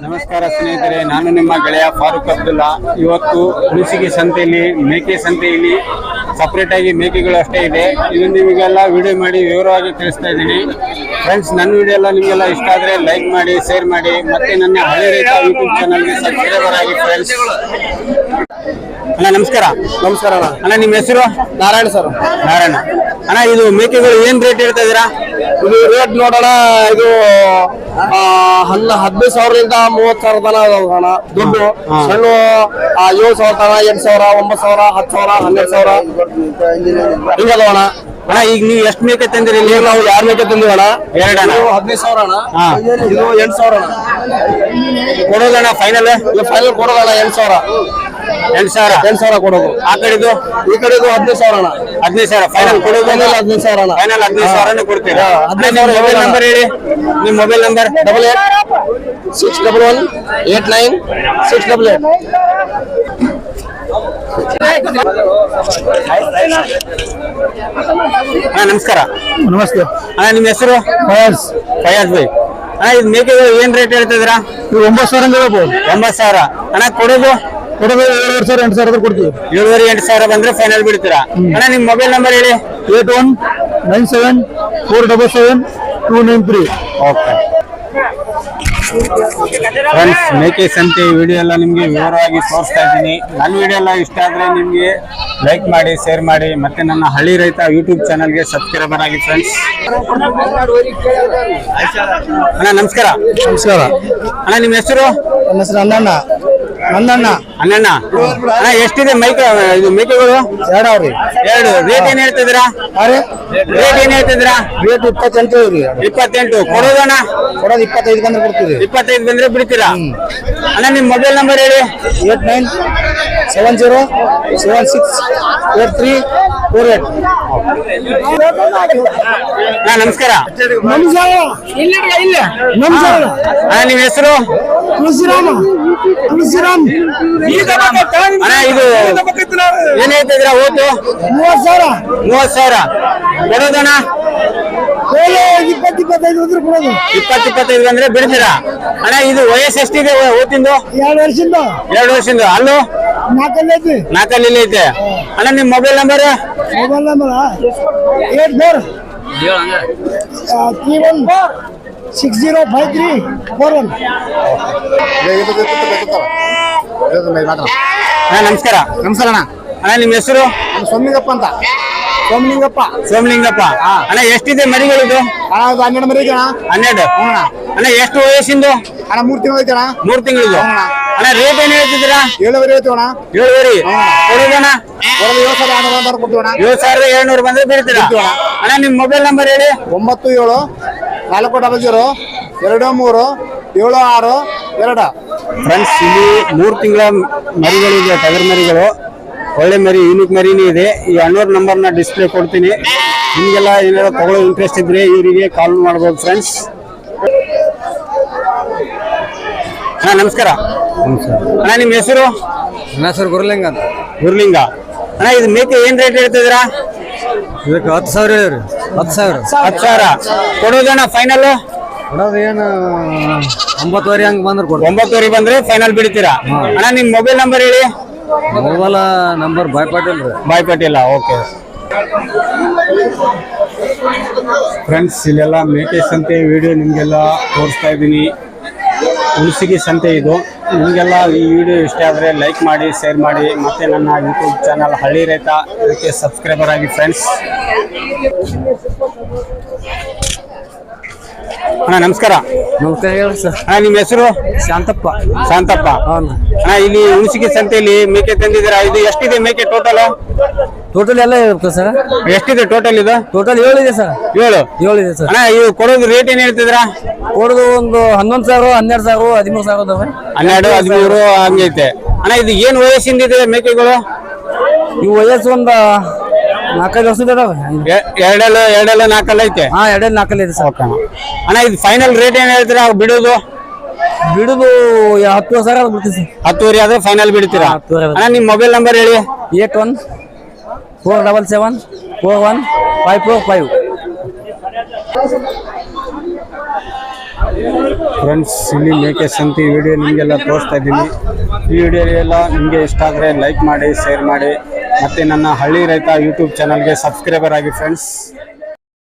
ನಮಸ್ಕಾರ ಸ್ನೇಹಿತರೆ ನಾನು ನಿಮ್ಮ ಗೆಳೆಯ ಫಾರೂಕ್ ಅಬ್ದುಲ್ಲಾ. ಇವತ್ತು ಹುಣಸಿಗೆ ಸಂತೆಯಲ್ಲಿ ಮೇಕೆ ಸಂತೆಯಲ್ಲಿ ಸಪ್ರೇಟ್ ಆಗಿ ಮೇಕೆಗಳು ಅಷ್ಟೇ ಇದೆ. ಇದು ನಿಮಗೆಲ್ಲ ವಿಡಿಯೋ ಮಾಡಿ ವಿವರವಾಗಿ ತಿಳಿಸ್ತಾ ಇದ್ದೀನಿ. ಫ್ರೆಂಡ್ಸ್ ನನ್ನ ವಿಡಿಯೋ ಎಲ್ಲ ನಿಮಗೆಲ್ಲ ಇಷ್ಟ ಆದರೆ ಲೈಕ್ ಮಾಡಿ ಶೇರ್ ಮಾಡಿ ಮತ್ತೆ ನನ್ನ ಹಳೆ ರೈತ ಯೂಟ್ಯೂಬ್ ಚಾನಲ್ಗೆ ಸಬ್ಸ್ಕ್ರೈಬರ್ ಆಗಿ ಫ್ರೆಂಡ್ಸ್ ಅಣ್ಣ ನಮಸ್ಕಾರ. ನಮಸ್ಕಾರ ಅಣ್ಣ. ಅಣ್ಣ ನಿಮ್ಮ ಹೆಸರು? ನಾರಾಯಣ ಸರ್. ನಾರಾಯಣ. ಅಣ್ಣ ಇದು ಮೇಕೆಗಳು ಏನು ರೇಟ್ ಹೇಳ್ತಾ ಇದ್ದೀರಾ? ಇದು ರೇಟ್ ನೋಡೋಣ ಇದು ಹನ್ನ ಹದಿನೈದು ಸಾವಿರದಿಂದ ಮೂವತ್ ಸಾವಿರ ತನ ಅಣ್ಣ. ದುಡ್ಡು. ಸಣ್ಣ ಏಳು ಸಾವಿರ ತನ ಎಂಟು ಸಾವಿರ ಒಂಬತ್ತು ಸಾವಿರ ಹತ್ತು ಸಾವಿರ ಹನ್ನೆರಡು ಸಾವಿರ. ಹಿಂಗದವ ಅಣ್ಣ. ಅಣ್ಣ ಈಗ ನೀವು ಎಷ್ಟು ಮೇಕೆ ತಂದಿರಿ ಈಗ ನಾವು ಯಾರು ಮೇಕೆ ತಂದಿವಿ ಅಣ್ಣ. ಎರಡು ಅಣ್ಣ. ಹದಿನೈದು ಸಾವಿರ ಅಣ್ಣ. ಇದು ಎಂಟು ಸಾವಿರ ಅಣ್ಣ. ಕೊಡೋದಣ್ಣ ಫೈನಲ್ ಇದು ಫೈನಲ್ ಕೊಡೋದಣ್ಣ ಎಂಟು ಸಾವಿರ. ಎಂಟು ಸಾವಿರ. ಎಂಟು ಸಾವಿರ ಕೊಡೋದು. ಆ ಕಡೆದು? ಈ ಕಡೆದು ಹದಿನೈದು ಸಾವಿರ ಅಣ್ಣ. ಹದಿನೈದು ಸಾವಿರ. ಫೈನಲ್ ಕೊಡೋದು ಫೈನಲ್ ಹದಿನೈದು ಸಾವಿರ ಅಣ್ಣ. ಫೈನಲ್ ಹದಿನೈದು ಸಾವಿರನೇ ಕೊಡ್ತೀರಾ? ಹದಿನೈದು ಸಾವಿರ ಮೊಬೈಲ್ ಹೇಳಿ ನಂಬರ್ ಹೇಳಿ. ನಿಮ್ಮ mobile number double eight six double one eight nine six double eight ಹಾ ನಮಸ್ಕಾರ. ನಮಸ್ತೆ. ಅಣ್ಣ ನಿಮ್ಮ ಹೆಸರು? ಫಯಾಜ್. ಫಯಾಜ್ ಬೈ ಅಣ್ಣ ಇದು ಮೇಕೆಗಳು ಏನ್ ರೇಟ್ ಹೇಳ್ತಿದ್ದೀರಾ ಒಂಬತ್ತು ಸಾವಿರ ಹೇಳ್ಬೋದು. ಒಂಬತ್ತು ಸಾವಿರ. ಅಣ್ಣ ಕೊಡೋದು? ಕೊಡೋದು ಏಳುವರೆ ಸಾವಿರ ಎಂಟು ಸಾವಿರ ಕೊಡ್ತೀವಿ. ಏಳುವರೆ ಎಂಟು ಸಾವಿರ ಬಂದ್ರೆ ಫೈನಲ್ ಬಿಡ್ತೀರಾ? ಅಣ್ಣ ನಿಮ್ಮ ಮೊಬೈಲ್ ನಂಬರ್ ಹೇಳಿ. Eight one nine seven four double seven two nine three. Okay friends ಮೇಕೆ ಸಂತೆ ವಿಡಿಯೋ ಎಲ್ಲ ನಿಮಗೆ ವಿವರವಾಗಿ ತೋರಿಸ್ತಾ ಇದ್ದೀನಿ. ನನ್ನ ವಿಡಿಯೋ ಎಲ್ಲ ಇಷ್ಟ ಆದರೆ ನಿಮಗೆ ಲೈಕ್ ಮಾಡಿ ಶೇರ್ ಮಾಡಿ ಮತ್ತೆ ನನ್ನ ಹಳ್ಳಿ ರೈತ ಯೂಟ್ಯೂಬ್ ಚಾನಲ್ಗೆ ಸಬ್ಸ್ಕ್ರೈಬರ್ ಆಗಿ ಫ್ರೆಂಡ್ಸ್ ಅಣ್ಣ ನಮಸ್ಕಾರ. ನಮಸ್ಕಾರ. ಅಣ್ಣ ನಿಮ್ಮ ಹೆಸರು? ನನ್ನ ಹೆಸರು ಅನ್ನಣ್ಣ ನನ್ನಣ್ಣ ಅಣ್ಣಣ್ಣ. ಅಣ್ಣ ಎಷ್ಟಿದೆ ಮೈಕ ಇದು ಮೇಕೆಗಳು ಎರಡು ಅವ್ರಿ. ಎರಡು. ರೇಟ್ ಏನ್ ಹೇಳ್ತಿದ್ದೀರಾ? ಅರೆ ರೇಟ್ ಏನ್ ಹೇಳ್ತಿದ್ದೀರಾ? ರೇಟ್ ಇಪ್ಪತ್ತೆಂಟು ರೀ. ಇಪ್ಪತ್ತೆಂಟು. ಕೊಡೋದಣ್ಣ ಕೊಡೋದು ಇಪ್ಪತ್ತೈದು ಬಂದ್ರೆ ಕೊಡ್ತೀವಿ. ಇಪ್ಪತ್ತೈದು ಬಂದ್ರೆ ಬಿಡ್ತೀರಾ? ಅಣ್ಣ ನಿಮ್ಮ ಮೊಬೈಲ್ ನಂಬರ್ ಹೇಳಿ. Eight nine seven zero seven six eight three four eight. ನಮಸ್ಕಾರ. ನಮಸ್ಕಾರ. ಇಲ್ಲ ಇಲ್ಲ. ನಮಸ್ಕಾರ. ಅಣ್ಣ ನಿಮ್ಮ ಹೆಸರು? ತುಳಸಿರಾಮ ತುಳಸಿರಾಮ್ ಅಣ್ಣ ಇದು ಏನ್ ಹೇಳ್ತಿದ್ರ ಓಟು? ಮೂವತ್ತು ಸಾವಿರ. ಮೂವತ್ ಸಾವಿರ. ಕೊಡೋದಣ್ಣ ಇಪ್ಪತ್ತು ಇಪ್ಪತ್ತೈದು ಬಂದ್ರೆ ಕೊಡೋದು. ಇಪ್ಪತ್ ಇಪ್ಪತ್ತೈದು ಅಂದ್ರೆ ಬಿಡ್ತೀರಾ? ಅಣ್ಣ ಇದು ವಯಸ್ಸು ಎಷ್ಟಿದೆ ಓಟಿಂದು ಎರಡು ವರ್ಷದಿಂದ ಎರಡು ವರ್ಷದಿಂದ ಅಲ್ಲೂ? ನಾಲ್ಕಲ್ಲಿ ಐತಿ. ನಾಲ್ಕಲ್ಲಿ ಐತೆ. ಅಣ್ಣ ನಿಮ್ mobile number mobile number eight four. Three one. Six zero five three four one. ಅಣ್ಣ ನಮಸ್ಕಾರ. ನಮಸ್ಕಾರ ಅಣ್ಣ. ಅಣ್ಣ ನಿಮ್ ಹೆಸರು? ಸೋಮಲಿಂಗಪ್ಪ ಅಂತ. ಸೋಮಲಿಂಗಪ್ಪ. ಸೋಮಲಿಂಗಪ್ಪ. ಅಣ್ಣ ಎಷ್ಟಿದೆ ಮರಿಗಳಿದು? ಅಣ್ಣ ಅದು ಹನ್ನೆರಡು ಮರಿ ಅಣ್ಣ. ಹನ್ನೆರಡು. ಅಣ್ಣ. ಅಣ್ಣ ಎಷ್ಟು ವಯಸ್ಸಿಂದು? ಅಣ್ಣ ಮೂರು ತಿಂಗಳು ಐತೆ ಅಣ್ಣ. ತಿಂಗಳು ತಿಂಗಳಿದು. ಅಣ್ಣ. ರೇಟ್ ಏನು ಹೇಳ್ತಿದ್ದೀರಾ? ಏಳುವರೆ ಐತೆ ಅಣ್ಣ. ಏಳುವರೆ. ಕೊಡೋದಣ್ಣ ಏಳು ಸಾವಿರ ಏಳ್ನೂರು ಬಂದ್ರೆ ಬೀಳ್ತೀರಾ ಅಣ್ಣ. ನಿಮ್ಮ ನಿಮ್ ಮೊಬೈಲ್ ನಂಬರ್ ಹೇಳಿ. ಒಂಬತ್ತು ಏಳು ನಾಲ್ಕು ಡಬಲ್ ಜೀರೋ ಎರಡು ಮೂರು ಏಳು ಆರು ಎರಡು. ಫ್ರೆಂಡ್ಸ್ ಇಲ್ಲಿ ಮೂರು ತಿಂಗಳ ಮರಿಗಳಿದೆ ಟಗರ್ ಮರಿಗಳು. ಒಳ್ಳೆ ಮರಿ ಯೂನಿಕ್ ಮರಿನೂ ಇದೆ. ಈ ಅಣ್ಣವ್ರ ನಂಬರ್ನ ಡಿಸ್ಪ್ಲೇ ಕೊಡ್ತೀನಿ. ನಿಮಗೆಲ್ಲ ಏನಾದ್ರು ತಗೊಳ್ಳೋ ಇಂಟ್ರೆಸ್ಟ್ ಇದ್ರೆ ಇವರಿಗೆ ಕಾಲ್ ಮಾಡ್ಬೋದು ಫ್ರೆಂಡ್ಸ್ ಹಾಂ ನಮಸ್ಕಾರ. ಅಣ್ಣ ನಿಮ್ಮ ಹೆಸರು? ನನ್ನ ಹೆಸರು ಗುರುಲಿಂಗ ಅಂತ. ಗುರುಲಿಂಗ. ಅಣ್ಣ ಇದು ಮೇಕೆ ಏನು ರೇಟ್ ಹೇಳ್ತಿದ್ದೀರಾ ಇದಕ್ಕೆ ಹತ್ತು ಸಾವಿರ ರೀ ಹತ್ತು ಸಾವಿರ. ಹತ್ತು ಸಾವಿರ. ಕೊಡೋದಣ್ಣ ಫೈನಲ್ ಕೊಡೋದು ಏನು ಒಂಬತ್ತುವರೆ ಹಂಗೆ ಬಂದ್ರೆ ಕೊಡ್ತೀವಿ ಒಂಬತ್ತುವರೆ ಬಂದ್ರೆ ಫೈನಲ್ ಬಿಡ್ತೀರಾ? ಅಣ್ಣ ನಿಮ್ಮ ಮೊಬೈಲ್ ನಂಬರ್ ಹೇಳಿ. ಮೊಬೈಲ್ ನಂಬರ್ ಬಾಯ್ ಪಾಟೀಲ್ ರೀ. ಬಾಯ್ ಪಟೇಲ ಓಕೆ ಫ್ರೆಂಡ್ಸ್ ಇಲ್ಲೆಲ್ಲ ಮೇಕೆ ಸಂತೆ ವಿಡಿಯೋ ನಿಮಗೆಲ್ಲ ತೋರಿಸ್ತಾ ಇದ್ದೀನಿ. ಹುಣಸಿಗೆ ಸಂತೆ ಇದು. ನಿಮಗೆಲ್ಲ ಈ ವಿಡಿಯೋ ಇಷ್ಟ ಆದರೆ ಲೈಕ್ ಮಾಡಿ ಶೇರ್ ಮಾಡಿ ಮತ್ತು ನನ್ನ ಯೂಟ್ಯೂಬ್ ಚಾನಲ್ ಹಳ್ಳಿ ರೈತ ಅದಕ್ಕೆ ಸಬ್ಸ್ಕ್ರೈಬರ್ ಆಗಿ ಫ್ರೆಂಡ್ಸ್ ಅಣ್ಣ ನಮಸ್ಕಾರ. ನಮಸ್ಕಾರ ಹೇಳಿ ಸರ್. ಅಣ್ಣ ನಿಮ್ಮ ಹೆಸರು? ಶಾಂತಪ್ಪ. ಶಾಂತಪ್ಪ. ಹೌದು. ಅಣ್ಣ ಇಲ್ಲಿ ಹುಣಸಿಗೆ ಸಂತೆಯಲ್ಲಿ ಮೇಕೆ ತಂದಿದ್ದೀರಾ? ಇದು ಎಷ್ಟಿದೆ ಮೇಕೆ ಟೋಟಲ್ ಟೋಟಲ್ ಎಲ್ಲ ಇರುತ್ತೆ ಸರ್ ಎಷ್ಟಿದೆ ಟೋಟಲ್ ಇದು? ಟೋಟಲ್ ಏಳು ಇದೆ ಸರ್ ಏಳು? ಏಳು ಇದೆ ಸರ್ ಅಣ್ಣ ಇವು ಕೊಡೋದು ರೇಟ್ ಏನ್ ಹೇಳ್ತಿದ್ರ? ಕೊಡೋದು ಒಂದು ಹನ್ನೊಂದು ಸಾವಿರ ಹನ್ನೆರಡು ಸಾವಿರ ಹದಿಮೂರು ಸಾವಿರ ಅದಾವೆ. ಹನ್ನೆರಡು ಹದಿಮೂರು ಹಂಗೈತೆ ಅಣ್ಣ ಇದು ಏನ್ ವಯಸ್ಸಿಂದ ಇದೆ ಮೇಕೆಗಳು? ಇವು ವಯಸ್ಸು ಒಂದು ನಾಲ್ಕೈದು ವರ್ಷದ ಅದಾವೆ. ಎರಡಲ್ಲ ಎರಡೆಲ್ಲ ಎರಡೆಲ್ಲ ನಾಲ್ಕಲ್ಲ ಐತೆ? ಹಾ ಎರಡಲ್ಲಿ ನಾಲ್ಕಲ್ಲಿ ಇದೆ ಸರ್ ಅಣ್ಣ. ಇದು ಫೈನಲ್ ರೇಟ್ ಏನ್ ಹೇಳ್ತೀರಾ? ಬಿಡೋದು? ಬಿಡುದು ಹತ್ತು ಸಾವಿರ ಬಿಡ್ತೀವಿ ಹತ್ತುವರೆ ಆದ್ರೆ ಫೈನಲ್ ಬಿಡ್ತೀರಾ. ಅಣ್ಣ ನಿಮ್ ಮೊಬೈಲ್ ನಂಬರ್ ಹೇಳಿ. Eight one four double seven four one five four five friends ಇಲ್ಲಿ ಮೇಕೆ ಸಂತಿ ವಿಡಿಯೋ ನಿಮಗೆಲ್ಲ ತೋರಿಸ್ತಾ ಇದ್ದೀನಿ. ಈ ವಿಡಿಯೋ ಎಲ್ಲ ನಿಮಗೆ ಇಷ್ಟ ಆದರೆ ಲೈಕ್ ಮಾಡಿ ಶೇರ್ ಮಾಡಿ. ಮತ್ತು ನನ್ನ ಹಳ್ಳಿ ರೈತ ಯೂಟ್ಯೂಬ್ ಚಾನಲ್ಗೆ ಸಬ್ಸ್ಕ್ರೈಬರ್ ಆಗಿ ಫ್ರೆಂಡ್ಸ್